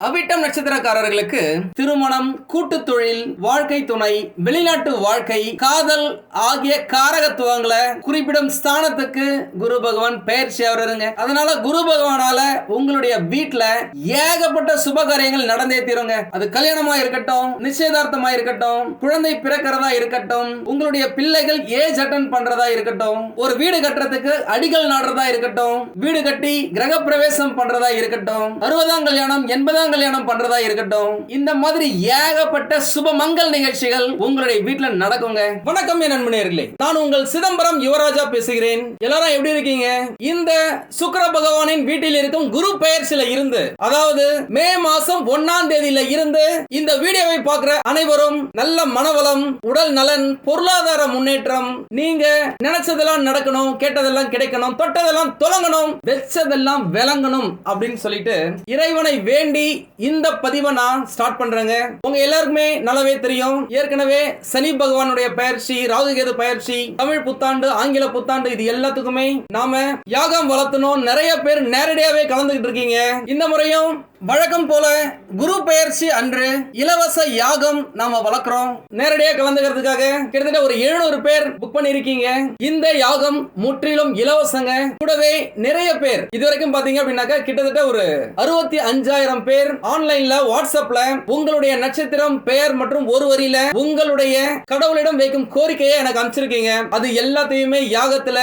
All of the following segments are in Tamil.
அவிட்டம் நட்சத்திரக்காரர்களுக்கு திருமணம் கூட்டு தொழில் வாழ்க்கை துணை வெளிநாட்டு வாழ்க்கை காதல் ஆகிய காரகத்துவங்களை குறிப்பிடும் ஸ்தானத்துக்கு குரு பகவான் பெயர்ச்சி ஆகுறதுங்க அதனால குரு பகவானால உங்களுடைய வீட்டுல ஏகப்பட்ட சுப காரியங்கள் நடந்தே தீருங்க. அது கல்யாணமா இருக்கட்டும் நிச்சயதார்த்தமா இருக்கட்டும் குழந்தை பிறக்கிறதா இருக்கட்டும் உங்களுடைய பிள்ளைகள் ஏஜ் அட்டன் பண்றதா இருக்கட்டும் ஒரு வீடு கட்டுறதுக்கு அடிகள் நாடுறதா இருக்கட்டும் வீடு கட்டி கிரக பிரவேசம் பண்றதா இருக்கட்டும் அறுபதாம் கல்யாணம் எண்பதாம் கல்யாணம் பண்றதா இருக்கட்டும். இந்த மாதிரி ஏகப்பட்ட சுப மங்கள் நிகழ்ச்சிகள் உங்களுடைய வீட்டுல நடக்குங்க. வணக்கம் என் நண்பர்களே நான் உங்கள் சிதம்பரம் யுவராஜா பேசுகிறேன். எல்லாரும் எப்படி இருக்கீங்க? இந்த சுக்கர பகவானின் வீட்டில் இருக்கும் குரு பெயர்ச்சியில இருந்து அதாவது மே மாசம் ஒன்னாம் தேதியில இருந்து இந்த வீடியோவை பார்க்கிற அனைவரும் நல்ல மனவளம் உடல் நலன் பொருளாதார முன்னேற்றம் நீங்க நினைச்சதெல்லாம் நடக்கணும் கேட்டதெல்லாம் கிடைக்கணும் தொட்டதெல்லாம் தொடங்கணும் வெச்சதெல்லாம் விளங்கணும் அப்படின்னு சொல்லிட்டு இறைவனை வேண்டி இந்த பதிவை நான் ஸ்டார்ட் பண்றேங்க. உங்க எல்லாருக்குமே நல்லாவே தெரியும். ஏற்கனவே சனி பகவானுடைய பயிற்சி ராகுகேது பயிற்சி தமிழ் புத்தாண்டு ஆங்கில புத்தாண்டு இது எல்லாத்துக்குமே நாம யாகம் வளர்த்தணும். நிறைய பேர் நேரடியாவே கலந்துகிட்டு இருக்கீங்க. இந்த முறையும் வழக்கம் போல குரு பெயர்ச்சி அன்று இலவச யாகம் நாம வளர்க்குறோம். நேரடியாக கலந்துக்கிறதுக்காக கிட்டத்தட்ட ஒரு எழுநூறு பேர் புக் பண்ணிருக்கீங்க இந்த யாகம் முற்றிலும் இலவசங்க. கூடவே நிறைய பேர் இதுவரைக்கும் பாத்தீங்க அப்படின்னாக்கா கிட்டத்தட்ட ஒரு அறுபத்தி அஞ்சாயிரம் பேர் ஆன்லைன்ல வாட்ஸ்அப்ல உங்களுடைய நட்சத்திரம் பெயர் மற்றும் ஒரு வரியில உங்களுடைய கடவுளிடம் வைக்கும் கோரிக்கையை எனக்கு அனுப்பிச்சிருக்கீங்க. அது எல்லாத்தையுமே யாகத்துல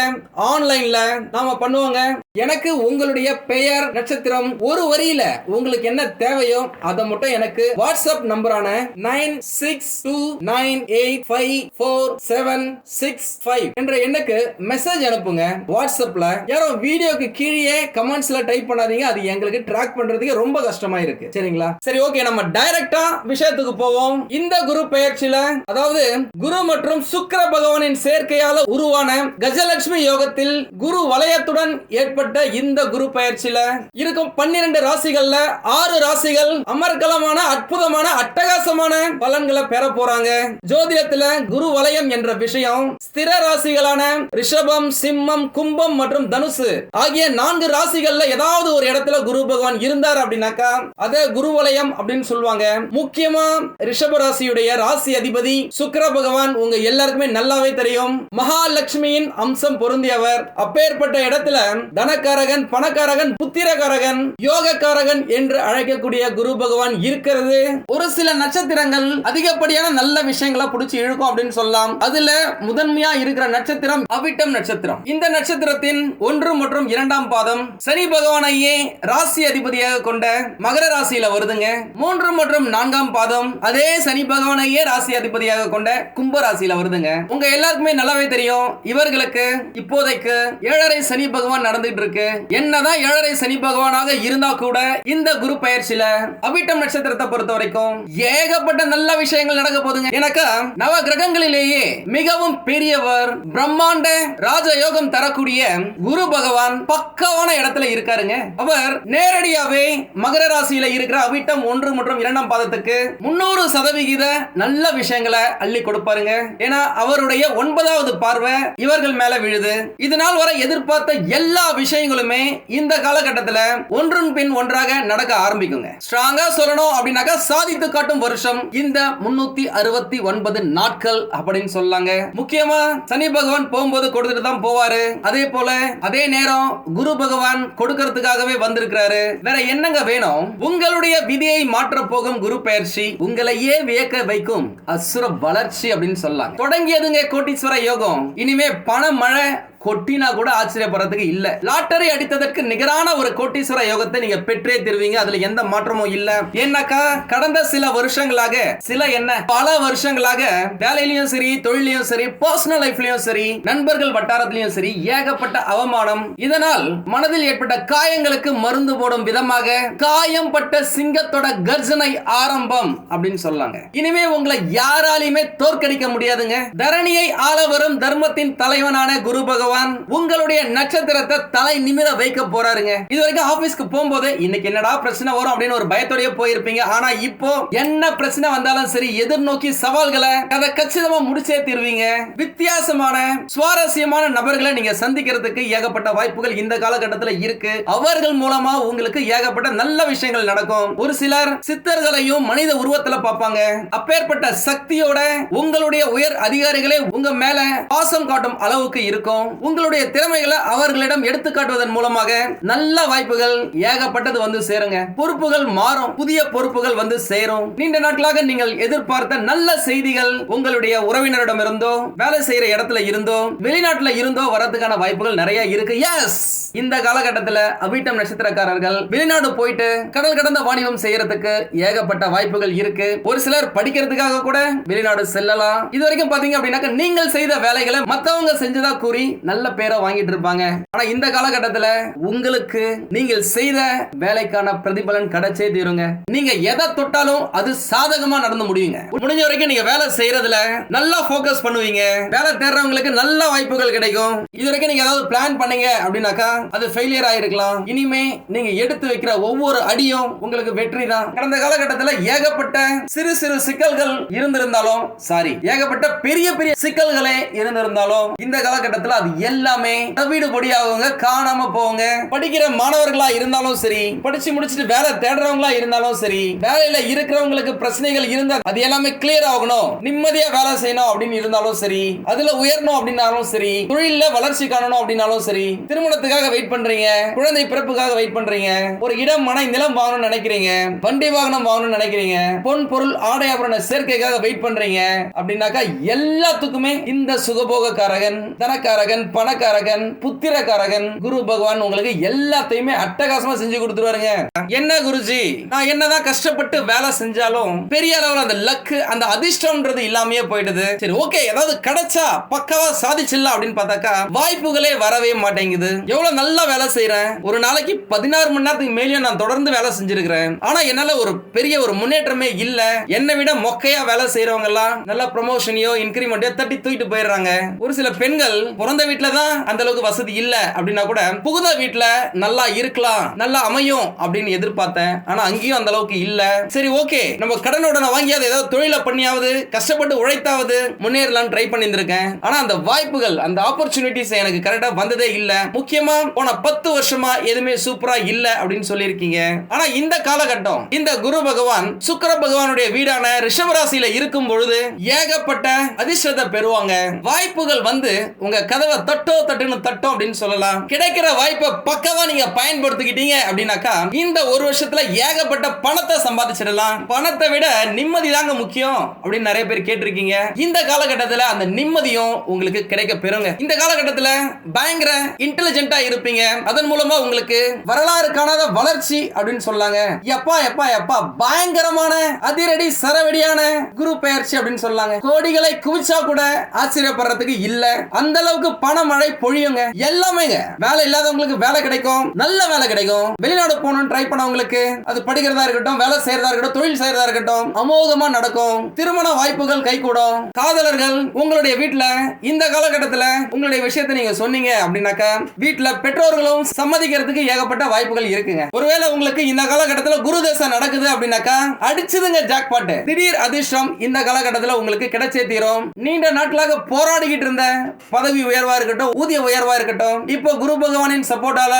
ஆன்லைன்ல நாம பண்ணுவாங்க. எனக்கு உங்களுடைய பெயர் நட்சத்திரம் ஒரு வரியில உங்களுக்கு என்ன தேவையோ அதை மட்டும் எனக்கு WhatsApp நம்பரான nine six two nine eight five four seven six five என்ற எண்ணுக்கு மெசேஜ் அனுப்புங்க. வாட்ஸ்அப்ல யாரோ வீடியோக்கு கீழே கமெண்ட்ஸ்ல டைப் பண்ணாதீங்க. அது எங்களுக்கு ட்ராக் பண்றதுக்கு ரொம்ப கஷ்டமா இருக்கு இருக்கு. சரிங்களா? சரி ஓகே நம்ம டைரக்டா விஷயத்துக்கு போவோம். இந்த குரு பெயர்ச்சியில அதாவது குரு மற்றும் சுக்கர பகவானின் சேர்க்கையால உருவான கஜலட்சுமி யோகத்தில் குரு வலயத்துடன் ஏற்பட்ட இந்த குரு பெயர்ச்சியில இருக்கும் பன்னிரண்டு ராசிகள்ல ஆறு ராசிகள் அமர்கலமான அற்புதமான அட்டகாசமான பலன்களை பெற போறாங்க. ஜோதிடத்துல குரு வலயம் என்ற விஷயம் ஸ்திர ராசிகளான ரிஷபம் சிம்மம் கும்பம் மற்றும் தனுசு ஆகிய நான்கு ராசிகள்ல ஏதாவது ஒரு இடத்துல குரு பகவான் இருந்தார் அப்படின்னாக்கா அதை குருவலயம் அப்படின்னு சொல்லுவாங்க. முக்கியமா ரிஷப ராசியுடைய ராசி அதிபதி சுக்கர பகவான் உங்க எல்லாருக்குமே நல்லாவே தெரியும். மகாலட்சுமியின் அம்சம் பொருந்தியவர். அப்பேற்பட்ட இடத்துல தனக்காரகன் பணக்காரகன் புத்திரகாரகன் யோகக்காரகன் என்று அழைக்கக்கூடிய குரு பகவான் இருக்கிறது. ஒரு சில நட்சத்திரங்கள் அதிகப்படியான நல்ல விஷயங்களை பிடிச்சி இழுக்கும் அப்படின்னு சொல்லலாம். அதுல முதன்மையா இருக்கிற நட்சத்திரம் அவிட்டம் நட்சத்திரம். இந்த நட்சத்திரத்தின் ஒன்று மற்றும் இரண்டாம் பாதம் சனி பகவானையே ராசி அதிபதியாக கொண்ட மகர ராசியில வருதுங்க. மூன்று மற்றும் நான்காம் பாதம் அதே சனி பகவானையே ராசி அதிபதியாக கொண்ட கும்ப ராசியில வருதுங்க. உங்க எல்லாருக்குமே நல்லாவே தெரியும். இவர்களுக்கு இப்போதைக்கு ஏழரை சனி பகவான் நடந்துட்டு இருக்கு. என்னதான் ஏழரை சனி பகவானாக இருந்தா கூட இந்த குரு பயிற்சியில அபிட்டம் நட்சத்திரத்தை பொறுத்த வரைக்கும் ஏகப்பட்ட நல்ல விஷயங்கள் நடக்க போதுங்க எனக்கு நவ கிரகங்களிலேயே மிகவும் பெரியவர் பிரம்மாண்ட ராஜயோகம் தரக்கூடிய குரு பகவான் பக்கவான இடத்துல இருக்காருங்க. அவர் நேரடியாவே மகர ராசியில இருக்கிற அவிட்டம் ஒன்று மற்றும் இரண்டாம் பாதத்துக்கு முன்னூறு சதவிகித நல்ல விஷயங்களை அள்ளி கொடுப்பாருங்க. ஏன்னா அவருடைய ஒன்பதாவது பார்வை இவர்கள் மேல விழுது. இதனால் வர எதிர்பார்த்த எல்லா விஷயங்களுமே இந்த காலகட்டத்தில் ஒன்றன் பின் ஒன்றாக நடக்க ஆரம்பிக்குங்க. ஸ்ட்ராங்கா சொல்லணும் அப்படின்னாக்கா சாதித்து காட்டும் வருஷம் இந்த முன்னூத்தி அறுபத்தி ஒன்பது நாட்கள் அப்படின்னு சொல்லாங்க. முக்கியமா சனி பகவான் போகும்போது கொடுத்துட்டு தான் போவாரு. அதே போல அதே நேரம் குரு பகவான் கொடுக்கறதுக்காகவே வந்திருக்கிறாரு. வேற என்னங்க வேணும்? உங்களுடைய விதியை மாற்ற போகும் குரு பயிற்சி உங்களையே வியக்க வைக்கும்? அசுர வளர்ச்சி அப்படின்னு சொல்லலாம் தொடங்கியதுங்க கோட்டீஸ்வர யோகம். இனிமே பண மழை கொட்டினா கூட ஆச்சரியப்படுறதுக்கு இல்ல. லாட்டரி அடித்ததற்கு நிகரான ஒரு கோட்டீஸ்வர யோகத்தை நீங்க பெற்றே தருவீங்க. அதுல எந்த மாற்றமும் இல்ல. ஏன்னாக்கா கடந்த சில வருஷங்களாக சில என்ன பல வருஷங்களாக வேலையிலயும் சரி தொழிலையும் சரி பர்சனல் லைஃப்லயும் சரி நண்பர்கள் வட்டாரத்திலயும் சரி ஏகப்பட்ட அவமானம் இதனால் மனதில் ஏற்பட்ட காயங்களுக்கு மருந்து போடும் விதமாக காயம் பட்ட சிங்கத்தோட கர்ஜனை ஆரம்பம் அப்படின்னு சொல்லாங்க. இனிமே உங்களை யாராலையுமே தோற்கடிக்க முடியாதுங்க. தரணியை ஆள வரும் தர்மத்தின் தலைவனான குரு பகவான் பகவான் உங்களுடைய நட்சத்திரத்தை தலை நிமிர வைக்க போறாருங்க. இது வரைக்கும் ஆபீஸ்க்கு போகும்போது இன்னைக்கு என்னடா பிரச்சனை வரும் அப்படின்னு ஒரு பயத்தோடய போயிருப்பீங்க. ஆனா இப்போ என்ன பிரச்சனை வந்தாலும் சரி எதிர்நோக்கி சவால்களை அதை கச்சிதமா முடிச்சே தீர்வீங்க. வித்தியாசமான சுவாரஸ்யமான நபர்களை நீங்க சந்திக்கிறதுக்கு ஏகப்பட்ட வாய்ப்புகள் இந்த காலகட்டத்தில் இருக்கு. அவர்கள் மூலமா உங்களுக்கு ஏகப்பட்ட நல்ல விஷயங்கள் நடக்கும். ஒரு சிலர் சித்தர்களையும் மனித உருவத்துல பார்ப்பாங்க. அப்பேற்பட்ட சக்தியோட உங்களுடைய உயர் அதிகாரிகளே உங்க மேல பாசம் காட்டும் அளவுக்கு இருக்கும். உங்களுடைய திறமைகளை அவர்களிடம் எடுத்து காட்டுவதன் மூலமாக நல்ல வாய்ப்புகள் ஏகப்பட்டது வந்து சேருங்க. பொறுப்புகள் மாறும். புதிய பொறுப்புகள் வந்து சேரும். நீண்ட நாட்களாக நீங்கள் எதிர்பார்த்த நல்ல செய்திகள் உங்களுடைய உறவினரிடம் இருந்தோ வேலை செய்யற இடத்துல இருந்தோ வெளிநாட்டுல இருந்தோ வரதுக்கான வாய்ப்புகள் நிறைய இருக்கு. எஸ் இந்த காலகட்டத்தில் அவிட்டம் நட்சத்திரக்காரர்கள் வெளிநாடு போயிட்டு கடல் கடந்த வாணிபம் செய்யறதுக்கு ஏகப்பட்ட வாய்ப்புகள் இருக்கு. ஒரு சிலர் படிக்கிறதுக்காக கூட வெளிநாடு செல்லலாம். இது வரைக்கும் பாத்தீங்க அப்படின்னாக்க நீங்கள் செய்த வேலைகளை மத்தவங்க செஞ்சதா கூறி நல்ல பேரை வாங்கிட்டு இருப்பாங்க. ஆனா இந்த காலகட்டத்துல உங்களுக்கு நீங்கள் செய்த வேலைக்கான பிரதிபலன் கிடைச்சே தீருங்க. நீங்க எதை தொட்டாலும் அது சாதகமா நடந்து முடியுங்க. முடிஞ்ச வரைக்கும் நீங்க வேலை செய்யறதுல நல்லா ஃபோக்கஸ் பண்ணுவீங்க. வேலை தேடுறவங்களுக்கு நல்ல வாய்ப்புகள் கிடைக்கும். இது வரைக்கும் நீங்க ஏதாவது பிளான் பண்ணீங்க அப்படின்னாக்கா அது ஃபெயிலியர் ஆயிருக்கலாம். இனிமே நீங்க எடுத்து வைக்கிற ஒவ்வொரு அடியும் உங்களுக்கு வெற்றி தான் கடந்த காலகட்டத்தில் ஏகப்பட்ட சிறு சிறு சிக்கல்கள் இருந்திருந்தாலும் சாரி ஏகப்பட்ட பெரிய பெரிய சிக்கல்களே இருந்திருந்தாலும் இந்த காலகட்டத்தில் அது எல்லாமே வீடு பொடியாகுங்க காணாம போங்க படிக்கிற மாணவர்களா இருந்தாலும் சரி படிச்சு முடிச்சுட்டு வேலை தேடுறவங்களா இருந்தாலும் சரி வேலையில இருக்கிறவங்களுக்கு பிரச்சனைகள் இருந்தா அது எல்லாமே கிளியர் ஆகணும். நிம்மதியா வேலை செய்யணும் அப்படின்னு இருந்தாலும் சரி அதுல உயரணும் அப்படின்னாலும் சரி தொழில வளர்ச்சி காணணும் அப்படின்னாலும் சரி திருமணத்துக்காக வெயிட் பண்றீங்க குழந்தை பிறப்புக்காக வெயிட் பண்றீங்க ஒரு இடம் மனை நிலம் வாங்கணும்னு நினைக்கிறீங்க வண்டி வாகனம் வாங்கணும்னு நினைக்கிறீங்க பொன் பொருள் ஆடை ஆபரண சேர்க்கைக்காக வெயிட் பண்றீங்க அப்படின்னாக்கா எல்லாத்துக்குமே இந்த சுகபோகக்காரகன் தனக்காரகன் பணக்காரகன் புத்திரக்காரகன் குரு பகவான் உங்களுக்கு எல்லாத்தையுமே அட்டகாசமா செஞ்சு கொடுத்துருவாருங்க. என்ன குருஜி? நான் என்னதான் கஷ்டப்பட்டு வேலை செஞ்சாலும் பெரிய அளவில் அந்த லக்கு அந்த அதிர்ஷ்டம்ன்றது இல்லாமயே போயிடுது. சரி ஓகே ஏதாவது கிடைச்சா பக்காவா சாதிச்சிடலாம் அப்படின்னு பார்த்தாக்கா வாய்ப்புகளே வரவே மாட்டேங்குது. எவ்வளவு நல்லா வேலை செய்யறேன் ஒரு நாளைக்கு பதினாறு மணி நேரத்துக்கு மேலேயும் நான் தொடர்ந்து வேலை செஞ்சிருக்கிறேன். ஆனா என்னால ஒரு பெரிய ஒரு முன்னேற்றமே இல்ல. என்னை விட மொக்கையா வேலை செய்யறவங்க எல்லாம் நல்ல ப்ரொமோஷனையோ இன்கிரிமெண்ட்டோ தட்டி தூக்கிட்டு போயிடுறாங்க. ஒரு சில பெண்கள் பிறந்த வீட்டில் தான் அந்த அளவுக்கு வசதி இல்ல அப்படின்னா கூட புகுந்த வீட்டில் நல்லா இருக்கலாம் நல்லா அமையும் அப்படின்னு எதிர்பார்த்தேன். ஆனா அங்கேயும் அந்த அளவுக்கு இல்ல. சரி ஓகே. நம்ம கடனுடன வாங்கியாவது ஏதாவது தொழிலை பண்ணியாவது கஷ்டப்பட்டு உழைத்தாவது முன்னேறலாம் ட்ரை பண்ணியிருந்திருக்கேன். ஆனா அந்த வாய்ப்புகள் அந்த ஆப்பர்ச்சுனிட்டிஸ் எனக்கு கரெக்டாக வந்ததே இல்லை. முக்கியமா போன பத்து வருஷமா எதுவுமே சூப்பரா இல்லை அப்படின்னு சொல்லியிருக்கீங்க. ஆனா இந்த காலகட்டம் இந்த குரு பகவான் சுக்கர பகவானுடைய வீடான ரிஷபராசியில இருக்கும் பொழுது ஏகப்பட்ட அதிர்ஷ்டத்தை பெறுவாங்க. வாய்ப்புகள் வந்து உங்க கதவை தட்டோ தட்டுன்னு தட்டோ அப்படின்னு சொல்லலாம். கிடைக்கிற வாய்ப்பை பக்கவா நீங்க பயன்படுத்திக்கிட்டீங்க அப்படின்னாக்கா இந்த ஒரு வருஷத்துல ஏகப்பட்ட பணத்தை சம்பாதிச்சிடலாம். பணத்தை விட நிம்மதி தாங்க முக்கியம் அப்படின்னு நிறைய பேர் கேட்டிருக்கீங்க. இந்த காலகட்டத்துல அந்த நிம்மதியும் உங்களுக்கு கிடைக்க பெறுங்க. இந்த காலகட்டத்துல பயங்கர இன்டெலிஜென்ட்டா இருப்பீங்க. அதன் மூலமா உங்களுக்கு வரலாறு காணாத வளர்ச்சி அப்படின்னு சொல்லாங்க. எப்பா எப்பா எப்பா பயங்கரமான அதிரடி சரவெடியான குரு பெயர்ச்சி அப்படின்னு சொல்லாங்க. கோடிகளை குவிச்சா கூட ஆச்சரியப்படுறதுக்கு இல்ல. அந்த அளவுக்கு பணமழை பொழியுங்க. எல்லாமேங்க. வேலை இல்லாதவங்களுக்கு வேலை கிடைக்கும். நல்ல வேலை கிடைக்கும். வெளிநாடு போகணும்னு ட்ரை பண்ணவங்களுக்கு அது படிக்கிறதா இருக்கட்டும் வேலை செய்யறதா இருக்கட்டும் தொழில் செய்யறதா இருக்கட்டும் அமோகமா நடக்கும். திருமண வாய்ப்புகள் கைகூடும். காதலர்கள் உங்களுடைய வீட்டுல இந்த காலகட்டத்துல உங்களுடைய விஷயத்தை நீங்க சொன்னீங்க அப்படின்னாக்கா வீட்டுல பெற்றோர்களும் சம்மதிக்கிறதுக்கு ஏகப்பட்ட வாய்ப்புகள் இருக்குங்க. ஒருவேளை உங்களுக்கு இந்த காலகட்டத்துல குரு தசை நடக்குது அப்படின்னாக்கா அடிச்சதுங்க ஜாக்பாட் திடீர் அதிர்ஷ்டம் இந்த காலகட்டத்துல உங்களுக்கு கிடைச்சே தீரும். நீண்ட நாட்களாக போராடிக்கிட்டு இருந்த பதவி உயர்வா இருக்கட்டும் ஊதிய உயர்வா இருக்கட்டும் இப்போ குரு பகவானின் சப்போர்ட்டால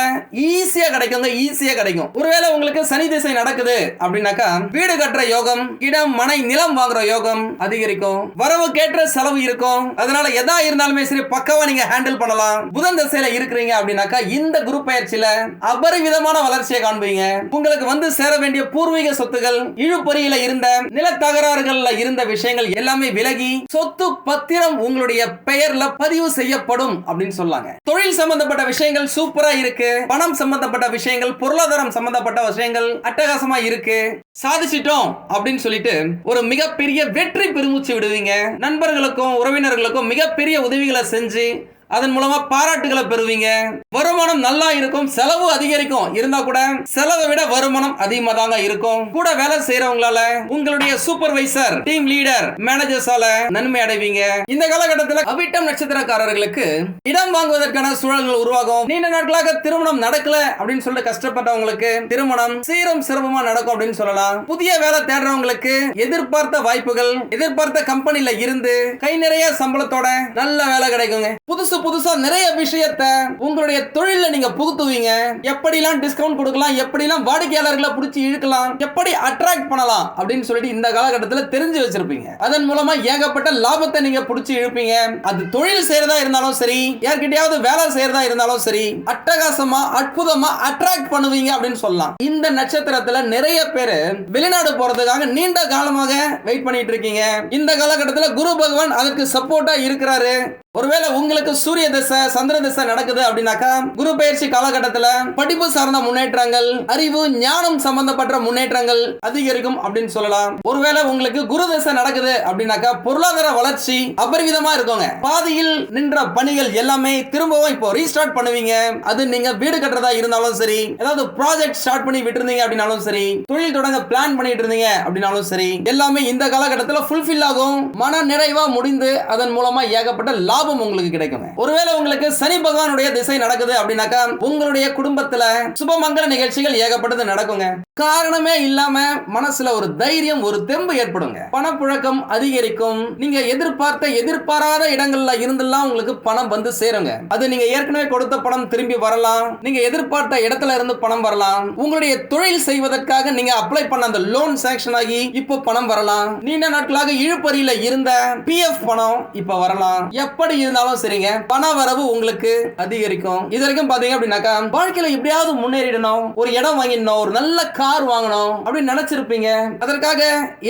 ஈஸியா கிடைக்கும் ஈஸியா கிடைக்கும். ஒருவேளை உங்களுக்கு சனி திசை நடக்குது அப்படின்னாக்கா வீடு கட்டுற யோகம் இடம் மனை நிலம் வாங்குற யோகம் அதிகரிக்கும். வரவு கேட்ட செலவு இருக்கும். அதனால எதா இருந்தாலுமே சரி பக்கவா நீங்க ஹேண்டில் பண்ணலாம். புதன் திசையில இருக்கிறீங்க அப்படின்னாக்கா இந்த குரு பயிற்சியில அபரிவிதமான வளர்ச்சியை காண்பீங்க. உங்களுக்கு வந்து சேர வேண்டிய பூர்வீக சொத்துகள் இழுப்பொறியில இருந்த நில தகராறுகள்ல இருந்த விஷயங்கள் எல்லாமே விலகி சொத்து பத்திரம் உங்களுடைய பெயர்ல பதிவு செய்யப்படும் அப்படின்னு சொல்லாங்க. தொழில் சம்பந்தப்பட்ட விஷயங்கள் சூப்பரா இருக்கு. பணம் சம்பந்தப்பட்ட விஷயங்கள் பொருளாதாரம் சம்பந்தப்பட்ட விஷயங்கள் அட்டகாசமா இருக்கு. சாதிச்சிட்டோம் அப்படின்னு சொல்லிட்டு ஒரு மிகப்பெரிய வெற்றி பெருமூச்சு விடுவீங்க. நண்பர்களுக்கும் உறவினர்களுக்கும் மிகப்பெரிய உதவிகளை செஞ்சு அதன் மூலமா பாராட்டுகளை பெறுவீங்க. வருமானம் நல்லா இருக்கும் செலவு அதிகரிக்கும். இருந்தா கூட செலவை விட வருமானம் அதிகமா தாங்க இருக்கும். கூட வேலை செய்யறவங்களால உங்களுடைய சூப்பர்வைசர் டீம் லீடர் மேனேஜர்ஸால நன்மை அடைவீங்க. இந்த காலகட்டத்தில் அவிட்டம் நட்சத்திரக்காரர்களுக்கு இடம் வாங்குவதற்கான சூழல்கள் உருவாகும். நீண்ட நாட்களாக திருமணம் நடக்கல அப்படின்னு சொல்லிட்டு கஷ்டப்பட்டவங்களுக்கு திருமணம் சீரம் சிரமமா நடக்கும் அப்படின்னு சொல்லலாம். புதிய வேலை தேடுறவங்களுக்கு எதிர்பார்த்த வாய்ப்புகள் எதிர்பார்த்த கம்பெனில இருந்து கை நிறைய சம்பளத்தோட நல்ல வேலை கிடைக்குங்க. புதுசு புதுசா நிறைய விஷயத்த உங்களுடைய தொழில நீங்க புகுத்துவீங்க. எப்படிலாம் டிஸ்கவுண்ட் கொடுக்கலாம் எப்படிலாம் வாடிக்கையாளர்களை பிடிச்சி இழுக்கலாம் எப்படி அட்ராக்ட் பண்ணலாம் அப்படின்னு சொல்லிட்டு இந்த காலகட்டத்தில் தெரிஞ்சு வச்சிருப்பீங்க. அதன் மூலமா ஏகப்பட்ட லாபத்தை நீங்க பிடிச்சி இழுப்பீங்க. அது தொழில் செய்யறதா இருந்தாலும் சரி யார்கிட்டயாவது வேலை செய்யறதா இருந்தாலும் சரி அட்டகாசமா அற்புதமா அட்ராக்ட் பண்ணுவீங்க அப்படின்னு சொல்லலாம். இந்த நட்சத்திரத்துல நிறைய பேர் வெளிநாடு போறதுக்காக நீண்ட காலமாக வெயிட் பண்ணிட்டு இருக்கீங்க. இந்த காலகட்டத்துல குரு பகவான் அதற்கு சப்போர்ட்டா இருக்கிறாரு. ஒருவேளை உங்களுக்கு சூரிய திசை சந்திர திசை நடக்குது அப்படின்னாக்கா குரு பயிற்சி காலகட்டத்தில் படிப்பு சார்ந்த முன்னேற்றங்கள் அறிவு ஞானம் சம்பந்தப்பட்ட முன்னேற்றங்கள் அதிகரிக்கும் அப்படின்னு சொல்லலாம். ஒருவேளை உங்களுக்கு குரு தசை நடக்குது அப்படின்னாக்கா பொருளாதார வளர்ச்சி அபரிவிதமா இருக்குங்க. பாதியில் நின்ற பணிகள் எல்லாமே திரும்பவும் இப்போ ரீஸ்டார்ட் பண்ணுவீங்க. அது நீங்க வீடு கட்டுறதா இருந்தாலும் சரி ஏதாவது ப்ராஜெக்ட் ஸ்டார்ட் பண்ணி விட்டுருந்தீங்க அப்படின்னாலும் சரி தொழில் தொடங்க பிளான் பண்ணிட்டு இருந்தீங்க அப்படின்னாலும் சரி எல்லாமே இந்த காலகட்டத்தில் ஃபுல்ஃபில் ஆகும். மன நிறைவா முடிந்து அதன் மூலமா ஏகப்பட்ட லாபம் உங்களுக்கு கிடைக்குமே ஒருவேளை உங்களுக்கு சனி பகவானுடைய திசை நடக்குது அப்படின்னாக்கா உங்களுடைய குடும்பத்துல சுபமங்கல நிகழ்ச்சிகள் ஏகப்பட்டது நடக்குங்க. காரணமே இல்லாம மனசுல ஒரு தைரியம் ஒரு தெம்பு ஏற்படுங்க. பணப்புழக்கம் அதிகரிக்கும். நீங்க எதிர்பார்த்த எதிர்பாராத இடங்கள்ல இருந்தெல்லாம் உங்களுக்கு பணம் வந்து சேருங்க. அது நீங்க ஏற்கனவே கொடுத்த பணம் திரும்பி வரலாம். நீங்க எதிர்பார்த்த இடத்துல இருந்து பணம் வரலாம். உங்களுடைய தொழில் செய்வதற்காக நீங்க அப்ளை பண்ண அந்த லோன் சாங்ஷன் ஆகி இப்போ பணம் வரலாம். நீண்ட நாட்களாக இழுப்பறியில இருந்த பிஎஃப் பணம் இப்ப வரலாம். எப்படி இருந்தாலும் சரிங்க. பண வரவு உங்களுக்கு அதிகரிக்கும். இது வரைக்கும் பாத்தீங்க அப்படின்னாக்கா வாழ்க்கையில எப்படியாவது முன்னேறிடணும் ஒரு இடம் வாங்கிடணும் ஒரு நல்ல கார் வாங்கணும் அப்படின்னு நினைச்சிருப்பீங்க. அதற்காக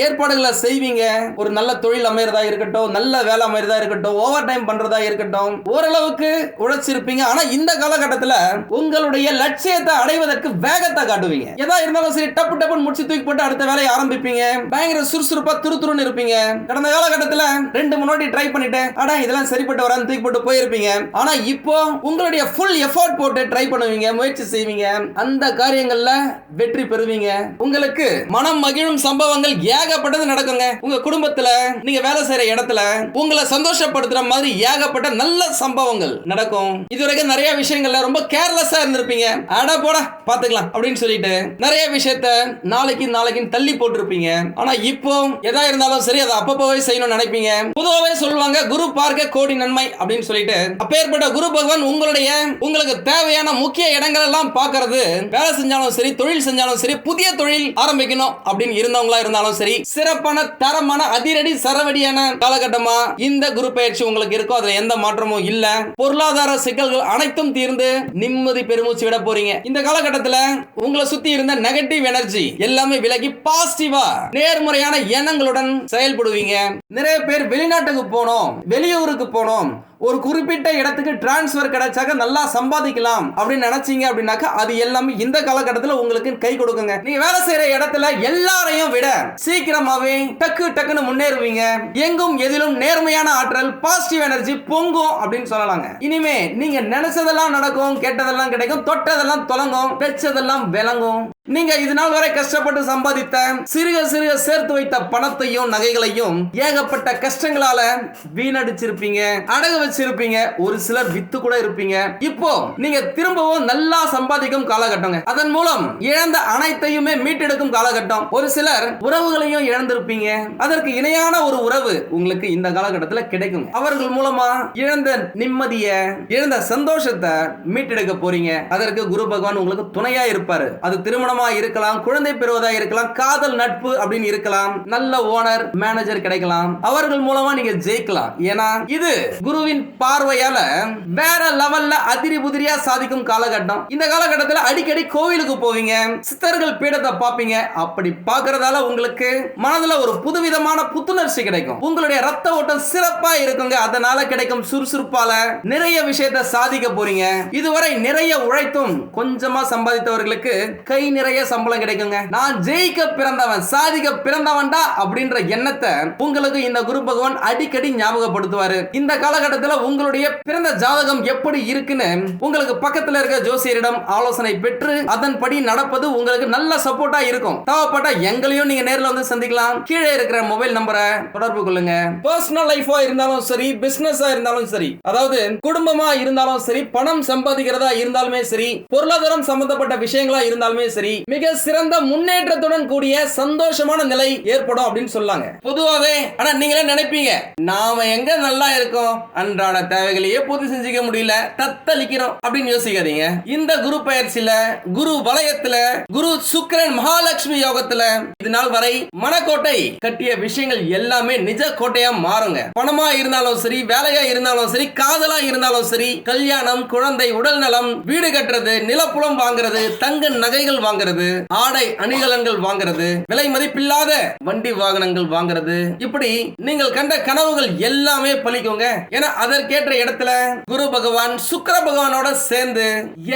ஏற்பாடுகளை செய்வீங்க. ஒரு நல்ல தொழில் அமையறதா இருக்கட்டும் நல்ல வேலை அமையறதா இருக்கட்டும் ஓவர் டைம் பண்றதா இருக்கட்டும் ஓரளவுக்கு உழைச்சிருப்பீங்க. ஆனா இந்த காலகட்டத்தில் உங்களுடைய லட்சியத்தை அடைவதற்கு வேகத்தை காட்டுவீங்க. எதா இருந்தாலும் சரி டப்பு டப்புன்னு முடிச்சு தூக்கி போட்டு அடுத்த வேலையை ஆரம்பிப்பீங்க. பயங்கர சுறுசுறுப்பா துரு துருன்னு இருப்பீங்க. கடந்த காலகட்டத்தில் ரெண்டு முன்னாடி ட்ரை பண்ணிட்டு ஆனா இதெல்லாம் சரிப்பட்டு வரான்னு தூக்கி போட்டு போயிருப்பீங்க ஆனா இப்போ உங்களுடைய ஃபுல் எஃபோர்ட் போட்டு ட்ரை பண்ணுவீங்க முயற்சி செய்வீங்க. அந்த காரியங்கள்ல வெற்றி பெறுவீங்க. உங்களுக்கு மனம் மகிழும் சம்பவங்கள் ஏகப்பட்டது நடக்குங்க. உங்க குடும்பத்துல நீங்க வேலை செய்யற இடத்துல உங்களை சந்தோஷப்படுத்துற மாதிரி ஏகப்பட்ட நல்ல சம்பவங்கள் நடக்கும். இதுவரைக்கும் நிறைய விஷயங்கள்ல ரொம்ப கேர்லெஸ்ஸா இருந்திருப்பீங்க. அட போட பாத்துக்கலாம் அப்படின்னு சொல்லிட்டு நிறைய விஷயத்த நாளைக்கு நாளைக்கு தள்ளி போட்டிருப்பீங்க. ஆனா இப்போ எதா இருந்தாலும் சரி அதை அப்பப்போவே செய்யணும்னு நினைப்பீங்க. பொதுவாகவே சொல்லுவாங்க குரு பார்க்க கோடி நன்மை அப்படின்னு சொல்லிட்டு. அப்பேற்பட்ட குரு பகவான் உங்களுடைய உங்களுக்கு தேவையான முக்கிய இடங்கள் எல்லாம் பார்க்கறது. வேலை செஞ்சாலும் சரி தொழில் செஞ்சாலும் சரி புதிய தொழில் ஆரம்பிக்கணும் அப்படின்னு இருந்தவங்களா இருந்தாலும் சரி சிறப்பான தரமான அதிரடி சரவடியான காலகட்டமா இந்த குரு பயிற்சி உங்களுக்கு இருக்கும் அதுல எந்த மாற்றமும் இல்ல. பொருளாதார சிக்கல்கள் அனைத்தும் தீர்ந்து நிம்மதி பெருமூச்சு விட போறீங்க. இந்த காலகட்டத்துல உங்களை சுத்தி இருந்த நெகட்டிவ் எனர்ஜி எல்லாமே விலகி பாசிட்டிவா நேர்முறையான எண்ணங்களுடன் செயல்படுவீங்க. நிறைய பேர் வெளிநாட்டுக்கு போனோம் வெளியூருக்கு போனோம். ஒரு குறிப்பிட்ட இடத்துக்கு டிரான்ஸ்ஃபர் கிடைச்சாக்க நல்லா சம்பாதிக்கலாம் அப்படின்னு நினைச்சீங்க அப்படின்னாக்கா அது எல்லாமே இந்த காலகட்டத்தில் உங்களுக்கு கை கொடுக்குங்க. நீங்க வேலை செய்யற இடத்துல எல்லாரையும் விட சீக்கிரமாவே டக்கு டக்குன்னு முன்னேறுவீங்க. எங்கும் எதிலும் நேர்மையான ஆற்றல் பாசிட்டிவ் எனர்ஜி பொங்கும் அப்படின்னு சொல்லலாங்க. இனிமே நீங்க நினைச்சதெல்லாம் நடக்கும் கேட்டதெல்லாம் கிடைக்கும் தொட்டதெல்லாம் தொலங்கும் பெற்றதெல்லாம் விளங்கும். நீங்க இது நாள் வரை கஷ்டப்பட்டு சம்பாதித்த சிறுக சிறுக சேர்த்து வைத்த பணத்தையும் நகைகளையும் ஏகப்பட்ட கஷ்டங்களால வீணடிச்சிருப்பீங்க அடகு வச்சிருப்பீங்க ஒரு சிலர் வித்து கூட இருப்பீங்க. இப்போ நீங்க திரும்பவும் நல்லா சம்பாதிக்கும் காலகட்டங்க. அதன் மூலம் இழந்த அனைத்தையுமே மீட்டெடுக்கும் காலகட்டம். ஒரு சிலர் உறவுகளையும் இழந்திருப்பீங்க. அதற்கு இணையான ஒரு உறவு உங்களுக்கு இந்த காலகட்டத்தில் கிடைக்கும் அவர்கள் மூலமா இழந்த நிம்மதிய இழந்த சந்தோஷத்தை மீட்டெடுக்க போறீங்க. அதற்கு குரு பகவான் உங்களுக்கு துணையா இருப்பாரு. அது திருமணம் இருக்கலாம் குழந்தை பெறுவதா இருக்கலாம் காதல் நட்பு அப்படின்னு இருக்கலாம் நல்ல ஓனர் மேனேஜர் கிடைக்கலாம். அவர்கள் மூலமா நீங்க ஜெயிக்கலாம். ஏன்னா இது குருவின் பார்வையால வேற லெவல்ல அதிரி புதிரியா சாதிக்கும் காலகட்டம். இந்த காலகட்டத்தில் அடிக்கடி கோவிலுக்கு போவீங்க சித்தர்கள் பீடத்தை பார்ப்பீங்க. அப்படி பாக்குறதால உங்களுக்கு மனதுல ஒரு புதுவிதமான புத்துணர்ச்சி கிடைக்கும். உங்களுடைய ரத்த ஓட்டம் சிறப்பா இருக்குங்க. அதனால கிடைக்கும் சுறுசுறுப்பால நிறைய விஷயத்தை சாதிக்க போறீங்க. இதுவரை நிறைய உழைத்தும் கொஞ்சமா சம்பாதித்தவர்களுக்கு கை நிறைய நிறைய சம்பளம் கிடைக்குங்க. நான் ஜெயிக்க பிறந்தவன் சாதிக்க பிறந்தவன்டா அப்படின்ற எண்ணத்தை உங்களுக்கு இந்த குரு பகவான் அடிக்கடி ஞாபகப்படுத்துவாரு. இந்த காலகட்டத்தில் உங்களுடைய பிறந்த ஜாதகம் எப்படி இருக்குன்னு உங்களுக்கு பக்கத்தில் இருக்க ஜோசியரிடம் ஆலோசனை பெற்று அதன்படி நடப்பது உங்களுக்கு நல்ல சப்போர்ட்டா இருக்கும். தேவைப்பட்ட எங்களையும் நீங்க நேரில் வந்து சந்திக்கலாம். கீழே இருக்கிற மொபைல் நம்பரை தொடர்பு கொள்ளுங்க. பர்சனல் லைஃபா இருந்தாலும் சரி பிசினஸா இருந்தாலும் சரி அதாவது குடும்பமா இருந்தாலும் சரி பணம் சம்பாதிக்கிறதா இருந்தாலுமே சரி பொருளாதாரம் சம்பந்தப்பட்ட விஷயங்களா இருந்தாலுமே சரி மிக சிறந்த முன்னேற்றத்துடன் கூடிய சந்தோஷமான நிலை ஏற்படும் அப்படின்னு சொல்லாங்க. பொதுவாகவே ஆனா நீங்களே நினைப்பீங்க நாம எங்க நல்லா இருக்கோம்? அன்றாட தேவைகளையே பூர்த்தி செஞ்சுக்க முடியல தத்தளிக்கிறோம் அப்படின்னு யோசிக்காதீங்க. இந்த குரு பயிற்சியில குரு வலயத்துல குரு சுக்கரன் மகாலட்சுமி யோகத்துல இது நாள் வரை மனக்கோட்டை கட்டிய விஷயங்கள் எல்லாமே நிஜ கோட்டையா மாறுங்க. பணமா இருந்தாலும் சரி வேலையா இருந்தாலும் சரி காதலா இருந்தாலும் சரி கல்யாணம் குழந்தை உடல் நலம் வீடு கட்டுறது நிலப்புலம் வாங்குறது தங்க நகைகள் வாங்குறது ஆடை அணிகலன்கள் வாங்குறது விலை மதிப்பில்லாத வண்டி வாகனங்கள் வாங்குறது. இப்படி நீங்கள் கண்ட கனவுகள் எல்லாமே பலிக்குங்க. ஏன்னா அதற்கேற்ற இடத்துல குரு பகவான் சுக்கர பகவானோட சேர்ந்து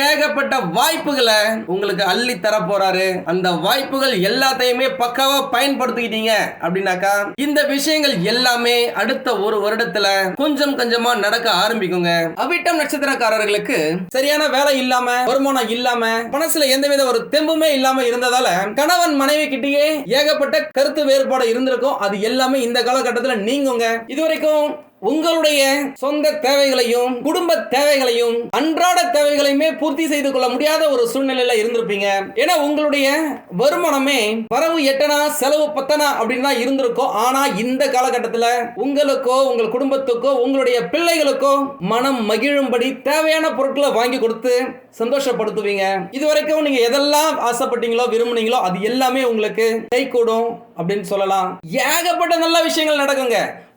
ஏகப்பட்ட வாய்ப்புகளை உங்களுக்கு அள்ளி தர போறாரு அந்த வாய்ப்புகள் எல்லாத்தையுமே பக்காவா பயன்படுத்திக்கிட்டீங்க அப்படின்னாக்கா இந்த விஷயங்கள் எல்லாமே அடுத்த ஒரு வருடத்துல கொஞ்சம் கொஞ்சமா நடக்க ஆரம்பிக்குங்க. அவிட்டம் நட்சத்திரக்காரர்களுக்கு சரியான வேலை இல்லாம வருமானம் இல்லாம மனசுல எந்தவித ஒரு தெம்புமே இல்லாம இருந்ததால கணவன் மனைவி கிட்டேயே ஏகப்பட்ட கருத்து வேறுபாடு இருந்திருக்கும். அது எல்லாமே இந்த காலகட்டத்துல நீங்குங்க. இதுவரைக்கும் உங்களுடைய சொந்த தேவைகளையும் குடும்ப தேவைகளையும் அன்றாட தேவைகளையுமே பூர்த்தி செய்து கொள்ள முடியாத ஒரு சூழ்நிலையில இருந்திருப்பீங்க. ஏன்னா உங்களுடைய வருமானமே வரவு எட்டனா செலவு பத்தனா அப்படின்னு தான் இருந்திருக்கும் ஆனா இந்த காலகட்டத்தில் உங்களுக்கோ உங்கள் குடும்பத்துக்கோ உங்களுடைய பிள்ளைகளுக்கோ மனம் மகிழும்படி தேவையான பொருட்களை வாங்கி கொடுத்து சந்தோஷப்படுத்துவீங்க. இது வரைக்கும் நீங்க எதெல்லாம் ஆசைப்பட்டீங்களோ விரும்புனீங்களோ அது எல்லாமே உங்களுக்கு கை கூடும் அப்படின்னு சொல்லலாம். ஏகப்பட்ட நல்ல விஷயங்கள் நடக்குங்க.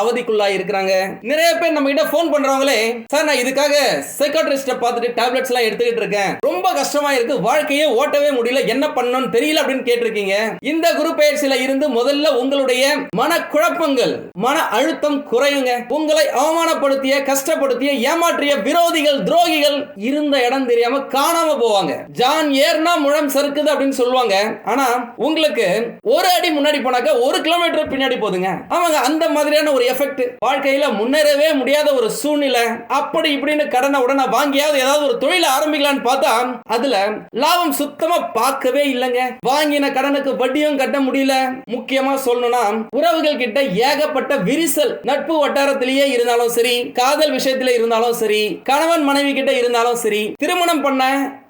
அவதிக்குள்ளா இருக்கிறாங்க. நிறைய பேர் நம்ம கிட்ட ஃபோன் பண்றவங்களே சார் நான் இதுக்காக சைக்காட்ரிஸ்ட பார்த்துட்டு டேப்லெட்ஸ் எல்லாம் எடுத்துக்கிட்டு இருக்கேன். ரொம்ப கஷ்டமா இருக்கு. வாழ்க்கையே ஓட்டவே முடியல. என்ன பண்ணணும்னு தெரியல அப்படின்னு கேட்டிருக்கீங்க. இந்த குரு பயிற்சியில இருந்து முதல்ல உங்களுடைய மன குழப்பங்கள் மன அழுத்தம் குறையுங்க. உங்களை அவமானப்படுத்திய கஷ்டப்படுத்திய ஏமாற்றிய விரோதிகள் துரோகிகள் இருந்த இடம் தெரியாம காணாம போவாங்க. ஜான் ஏர்னா முழம் சறுக்குது அப்படின்னு சொல்லுவாங்க. ஆனா உங்களுக்கு ஒரு அடி முன்னாடி போனாக்க ஒரு கிலோமீட்டர் பின்னாடி போதுங்க. ஆமாங்க அந்த மாதிரியான ஒரு எஃபெக்ட் வாழ்க்கையில முன்னேறவே முடியாத ஒரு சூழ்நிலை. அப்படி இப்படின்னு கடனை உடனே வாங்கியாவது ஏதாவது ஒரு தொழில ஆரம்பிக்கலான்னு பார்த்தா அதுல லாபம் சுத்தமா பார்க்கவே இல்லைங்க. வாங்கின கடனுக்கு வட்டியும் கட்ட முடியல. முக்கியமா சொல்லணும்னா உறவுகள் கிட்ட ஏகப்பட்ட விரிசல் நட்பு வட்டாரத்திலேயே இருந்தாலும் சரி காதல் விஷயத்துல இருந்தாலும் சரி கணவன் மனைவி கிட்ட இருந்தாலும் சரி திருமணம் பண்ண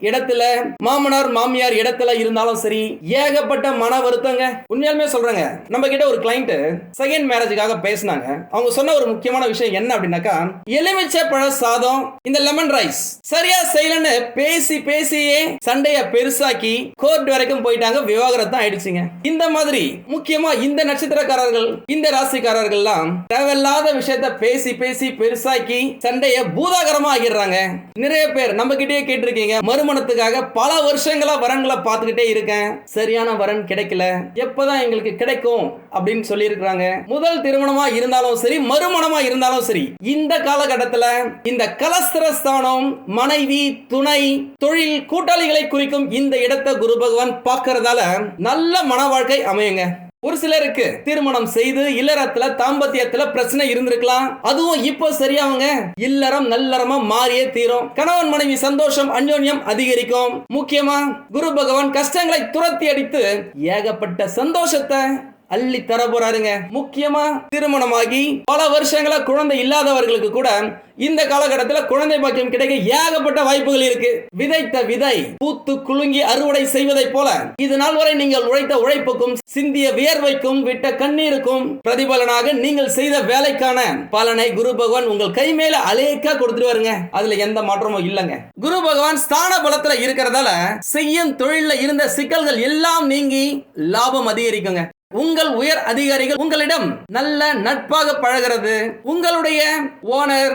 இடத்துல மாமனார் மாமியார் இடத்துல இருந்தாலும் சரி ஏகப்பட்ட மன வருத்தங்க. உண்மையாலுமே சொல்றேங்க நம்ம கிட்ட ஒரு கிளைண்ட் செகண்ட் மேரேஜுக்காக பேசினாங்க. அவங்க சொன்ன ஒரு முக்கியமான விஷயம் என்ன அப்படின்னாக்கா எலுமிச்சை பழ சாதம் இந்த லெமன் ரைஸ் சரியா செய்யலன்னு பேசி பேசியே சண்டைய பெருசாக்கி கோர்ட் வரைக்கும் போயிட்டாங்க விவாகரத்து ஆயிடுச்சுங்க. இந்த மாதிரி முக்கியமா இந்த நட்சத்திரக்காரர்கள் இந்த ராசிக்காரர்கள்லாம் தேவையில்லாத விஷயத்த பேசி பேசி பெருசாக்கி சண்டைய பூதாகரமா ஆகிடுறாங்க நிறைய பேர் நம்ம கிட்டே கேட்டிருக்கீங்க திருமணத்துக்காக பல வருஷங்களா வரன்களை பார்த்துக்கிட்டே இருக்கேன். சரியான வரன் கிடைக்கல. எப்பதான் எங்களுக்கு கிடைக்கும் அப்படின்னு சொல்லி இருக்கிறாங்க முதல் திருமணமா இருந்தாலும் சரி மறுமணமா இருந்தாலும் சரி இந்த காலகட்டத்தில் இந்த கலஸ்திரஸ்தானம் மனைவி துணை தொழில் கூட்டாளிகளை குறிக்கும் இந்த இடத்தை குரு பகவான் பார்க்கறதால நல்ல மன வாழ்க்கை அமையுங்க. ஒரு சிலருக்கு திருமணம் செய்து இல்லறத்துல தாம்பத்தியத்துல பிரச்சனை இருந்திருக்கலாம். அதுவும் இப்போ சரியாவுங்க இல்லறம் நல்லறமா மாறியே தீரும். கணவன் மனைவி சந்தோஷம் அந்யோன்யம் அதிகரிக்கும். முக்கியமா குரு பகவான் கஷ்டங்களை துரத்தி அடித்து ஏகப்பட்ட சந்தோஷத்தை அள்ளி தர போறாருங்க. முக்கியமா திருமணமாகி பல வருஷங்களா குழந்தை இல்லாதவர்களுக்கு கூட இந்த காலகட்டத்தில் குழந்தை பாக்கியம் கிடைக்க ஏகப்பட்ட வாய்ப்புகள் இருக்கு. விதைத்த விதை பூத்து குலுங்கி அறுவடை செய்வதைப் போல இது நாள் வரை நீங்கள் உழைத்த உழைப்புக்கும் சிந்திய வியர்வைக்கும் விட்ட கண்ணீருக்கும் பிரதிபலனாக நீங்கள் செய்த வேலைக்கான பலனை குரு பகவான் உங்கள் கை மேல அலேக்கா கொடுத்துட்டு வருங்க அதுல எந்த மாற்றமும் இல்லைங்க. குரு பகவான் ஸ்தான பலத்துல இருக்கிறதால செய்யும் தொழில இருந்த சிக்கல்கள் எல்லாம் நீங்கி லாபம் அதிகரிக்குங்க. உங்கள் உயர் அதிகாரிகள் உங்களிடம் நல்ல நட்பாக பழகிறது. உங்களுடைய ஓனர்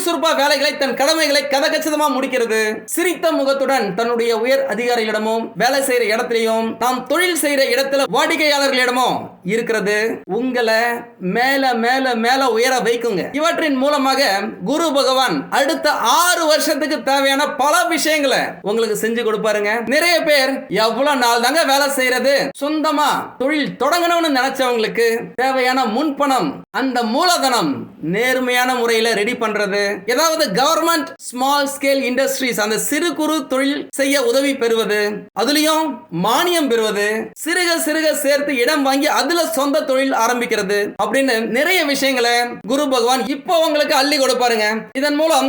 சுறுசுறுப்பா வேலைகளை தன் கடமைகளை கதகச்சிதமா முடிக்கிறது. சிரித்த முகத்துடன் தன்னுடைய உயர் அதிகாரிகளிடமும் வேலை செய்யற இடத்திலையும் தாம் தொழில் செய்யற இடத்துல வாடிக்கையாளர்களிடமும் இருக்கிறது. உங்களை மேல மேல மேல உயர வைக்குங்க. இவற்றின் மூலமாக குரு பகவான் அடுத்த ஆறு வருஷத்துக்கு தேவையான பல விஷயங்களை உங்களுக்கு செஞ்சு கொடுப்பாருங்க. நிறைய பேர் எவ்வளவு நாள் தாங்க வேலை செய்யறது? சொந்தமா தொழில் தொடங்கணும்னு நினைச்சவங்களுக்கு தேவையான முன்பணம் அந்த மூலதனம் நேர்மையான முறையில ரெடி பண்றது. ஏதாவது கவர்மெண்ட் ஸ்மால் ஸ்கேல் இண்டஸ்ட்ரீஸ் அந்த சிறு குறு தொழில் செய்ய உதவி பெறுவது அதுலயும் மானியம் பெறுவது சிறுக சிறுக சேர்த்து இடம் வாங்கி அதுல சொந்த தொழில் ஆரம்பிக்கிறது அப்படின்னு நிறைய விஷயங்களை குரு பகவான் இப்போ உங்களுக்கு அள்ளி கொடுப்பாருங்க. இதன் மூலம்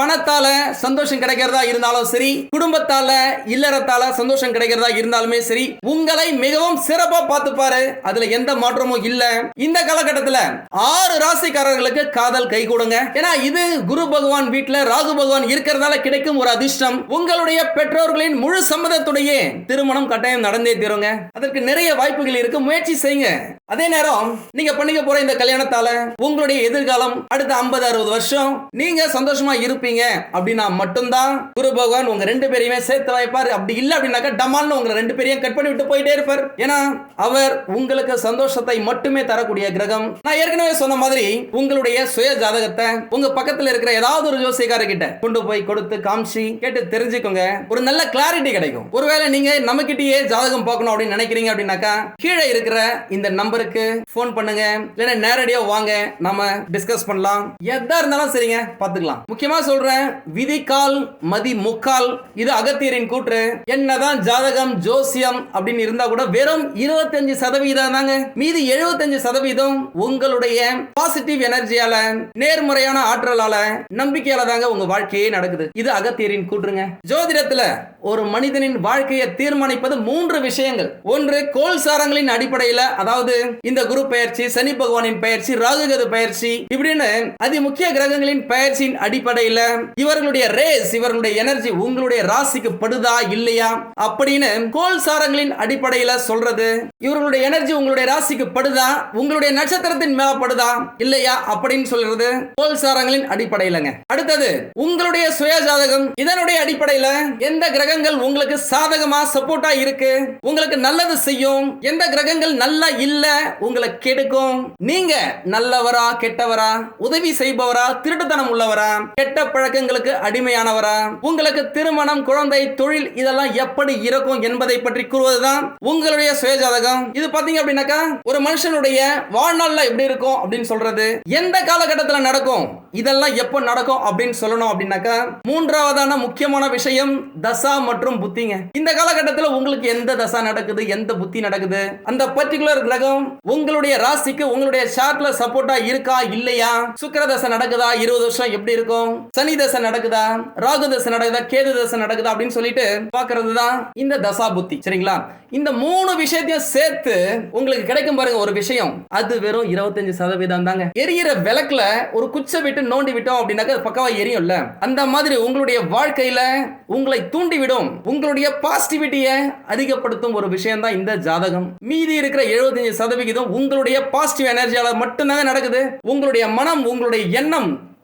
பணத்தால சந்தோஷம் கிடைக்கிறதா இருந்தாலும் சரி குடும்பத்தால இல்லறத்தால சந்தோஷம் கிடைக்கிறதா இருந்தாலுமே சரி உங்களை மிகவும் சிறப்பா பார்த்துப்பாரு. அதுல எந்த மாற்றமும் இல்ல. இந்த காலகட்டத்துல ஆறு ராசிக்காரர்களுக்கு காதல் கை கொடுங்க. ஏன்னா இது குரு பகவான் வீட்டுல ராகு பகவான் இருக்கிறதால கிடைக்கும் ஒரு அதிர்ஷ்டம். உங்களுடைய பெற்றோர்களின் முழு சம்மதத்துடைய திருமணம் கட்டாயம் நடந்தே தீருங்க. அதற்கு நிறைய வாய்ப்புகள் இருக்கு. முயற்சி செய்யுங்க. அதே நேரம் நீங்க பண்ணிக்க போற இந்த கல்யாணத்தால உங்களுடைய எதிர்காலம் அடுத்த ஐம்பது அறுபது வருஷம் நீங்க சந்தோஷமா இருப்பீங்க. பண்ணுவீங்க? அப்படின்னா மட்டும்தான் குரு பகவான் உங்க ரெண்டு பேரையுமே சேர்த்து வைப்பார். அப்படி இல்ல அப்படின்னாக்கா டமால்னு உங்க ரெண்டு பேரையும் கட் பண்ணி விட்டு போயிட்டே இருப்பார். ஏன்னா அவர் உங்களுக்கு சந்தோஷத்தை மட்டுமே தரக்கூடிய கிரகம். நான் ஏற்கனவே சொன்ன மாதிரி உங்களுடைய சுய ஜாதகத்தை உங்க பக்கத்துல இருக்கிற ஏதாவது ஒரு ஜோசியக்கார கிட்ட கொண்டு போய் கொடுத்து காமிச்சு கேட்டு தெரிஞ்சுக்கோங்க. ஒரு நல்ல கிளாரிட்டி கிடைக்கும். ஒருவேளை நீங்க நம்ம கிட்டயே ஜாதகம் பார்க்கணும் அப்படின்னு நினைக்கிறீங்க அப்படின்னாக்கா கீழே இருக்கிற இந்த நம்பருக்கு போன் பண்ணுங்க. இல்லைன்னா நேரடியா வாங்க. நம்ம டிஸ்கஸ் பண்ணலாம். எதா இருந்தாலும் சரிங்க பாத்துக்கலாம் முக்கியமா சொல்றேன் விதிக்கால் மதி முக்கால் இது அகத்தியரின் கூற்று. என்னதான் ஜாதகம் ஜோசியம் அப்படின்னு இருந்தா கூட வெறும் இருபத்தஞ்சு சதவீதம் தாங்க. மீதி எழுபத்தஞ்சு சதவீதம் உங்களுடைய பாசிட்டிவ் எனர்ஜியால நேர்மறையான ஆற்றலால நம்பிக்கையால தாங்க உங்க வாழ்க்கையே நடக்குது. இது அகத்தியரின் கூற்றுங்க. ஜோதிடத்துல ஒரு மனிதனின் வாழ்க்கையை தீர்மானிப்பது மூன்று விஷயங்கள். ஒன்று கோல் சாரங்களின் அடிப்படையில அதாவது இந்த குரு பயிற்சி சனி பகவானின் பயிற்சி ராகுகது பயிற்சி இப்படின்னு அதி முக்கிய கிரகங்களின் பயிற்சியின் அடிப்படையில இவர்களுடைய ரேஸ் இவர்களுடைய எனர்ஜி உங்களுடைய ராசிக்கு படுதா இல்லையா? அப்படின்னு கோல் சாரங்களின் அடிப்படையில சொல்றது. இவர்களுடைய எனர்ஜி உங்களுடைய ராசிக்கு படுதா? உங்களுடைய நட்சத்திரத்தின் மேல படுதா இல்லையா? அப்படின்னு சொல்றது கோல் சாரங்களின் அடிப்படையிலங்க. அடுத்தது உங்களுடைய சுய ஜாதகம் இதனுடைய அடிப்படையில எந்த கிரகங்கள் உங்களுக்கு சாதகமா சப்போர்ட்டா இருக்கு? உங்களுக்கு நல்லது செய்யும். எந்த கிரகங்கள் நல்லா இல்ல உங்களை கெடுக்கும். நீங்க நல்லவரா கெட்டவரா உதவி செய்பவரா திருட்டுத்தனம் உள்ளவரா கெட்ட பழக்கங்களுக்கு அடிமையானவரா? உங்களுக்கு திருமணம் குழந்தை தொழில் இதெல்லாம் எப்படி இருக்கும் என்பதை பற்றி கூறுவதுதான் உங்களுடைய சுயஜாதகம். இது பாத்தீங்க அப்படின்னாக்கா ஒரு மனுஷனுடைய வாழ்நாள்ல எப்படி இருக்கும் அப்படின்னு சொல்றது? எந்த காலகட்டத்தில் நடக்கும்? இதெல்லாம் எப்போ நடக்கும் அப்படின்னு சொல்லணும் அப்படின்னாக்கா மூன்றாவதான முக்கியமான விஷயம் தசா மற்றும் புத்திங்க. இந்த காலகட்டத்தில் உங்களுக்கு எந்த தசா நடக்குது எந்த புத்தி நடக்குது? அந்த பர்டிகுலர் கிரகம் உங்களுடைய ராசிக்கு உங்களுடைய சார்ட்ல சப்போர்ட்டா இருக்கா இல்லையா? சுக்கிர தசை நடக்குதா? இருபது வருஷம் எப்படி இருக்கும்? சனி தசை நடக்குதா? ராகு தசை நடக்குதா? கேது தசை நடக்குதா? அப்படின்னு சொல்லிட்டு பாக்குறது தான் இந்த தசா புத்தி. சரிங்களா? இந்த மூணு விஷயத்தையும் சேர்த்து உங்களுக்கு கிடைக்கும் பாருங்க ஒரு விஷயம். அது வெறும் இருபத்தஞ்சு சதவீதம் தாங்க. எரியிற விளக்குல ஒரு குச்சை விட்டு நோண்டி விட்டோம் அப்படின்னாக்க பக்கவா எரியும்ல. அந்த மாதிரி உங்களுடைய வாழ்க்கையில உங்களை தூண்டிவிடும். உங்களுடைய பாசிட்டிவிட்டியை அதிகப்படுத்தும் ஒரு விஷயம் தான் இந்த ஜாதகம். மீதி இருக்கிற 75% சதவிகிதம் உங்களுடைய பாசிட்டிவ் எனர்ஜியால மட்டும்தாங்க நடக்குது. உங்களுடைய மனம் உங்களுடைய எண்ணம்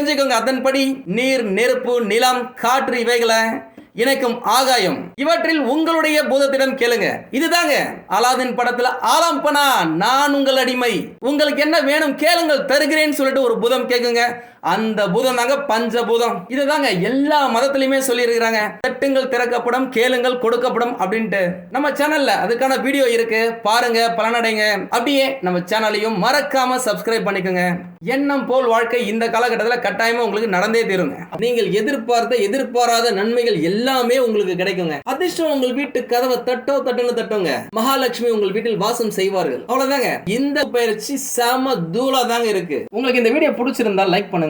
தெரிஞ்சுக்கோங்க. அதன்படி நீர் நெருப்பு நிலம் காற்று இவைகளை இணைக்கும் ஆகாயம். இவற்றில் உங்களுடைய பூதத்திடம் கேளுங்க. இதுதாங்க. அலாதின் படத்துல ஆலாம் பனா நான் உங்கள் அடிமை. உங்களுக்கு என்ன வேணும் கேளுங்கள் தருகிறேன்னு சொல்லிட்டு ஒரு பூதம் கேக்குங்க. அந்த பூதம் தாங்க பஞ்சபூதம். இதுதாங்க எல்லா மதத்திலையுமே சொல்லியிருக்கிறாங்க. தட்டுங்கள் திறக்கப்படும் கேளுங்கள் கொடுக்கப்படும் அப்படின்ட்டு. நம்ம சேனல்ல அதுக்கான வீடியோ இருக்கு. பாருங்க பலனடைங்க. அப்படியே நம்ம சேனலையும் மறக்காம சப்ஸ்கிரைப் பண்ணிக்கோங்க. எண்ணம் போல் வாழ்க்கை இந்த காலகட்டத்தில் கட்டாயமா உங்களுக்கு நடந்தே தீருங்க. நீங்கள் எதிர்பார்த்த எதிர்பாராத நன்மைகள் எல்லாமே உங்களுக்கு கிடைக்குங்க. அதிர்ஷ்டம் உங்கள் வீட்டு கதவை தட்டோ தட்டுன்னு தட்டுங்க. மகாலட்சுமி உங்கள் வீட்டில் வாசம் செய்வார்கள். அவ்வளவுதாங்க. இந்த பயிற்சி செம தூளா தாங்க இருக்கு. உங்களுக்கு இந்த வீடியோ பிடிச்சிருந்தா லைக் பண்ணுங்க.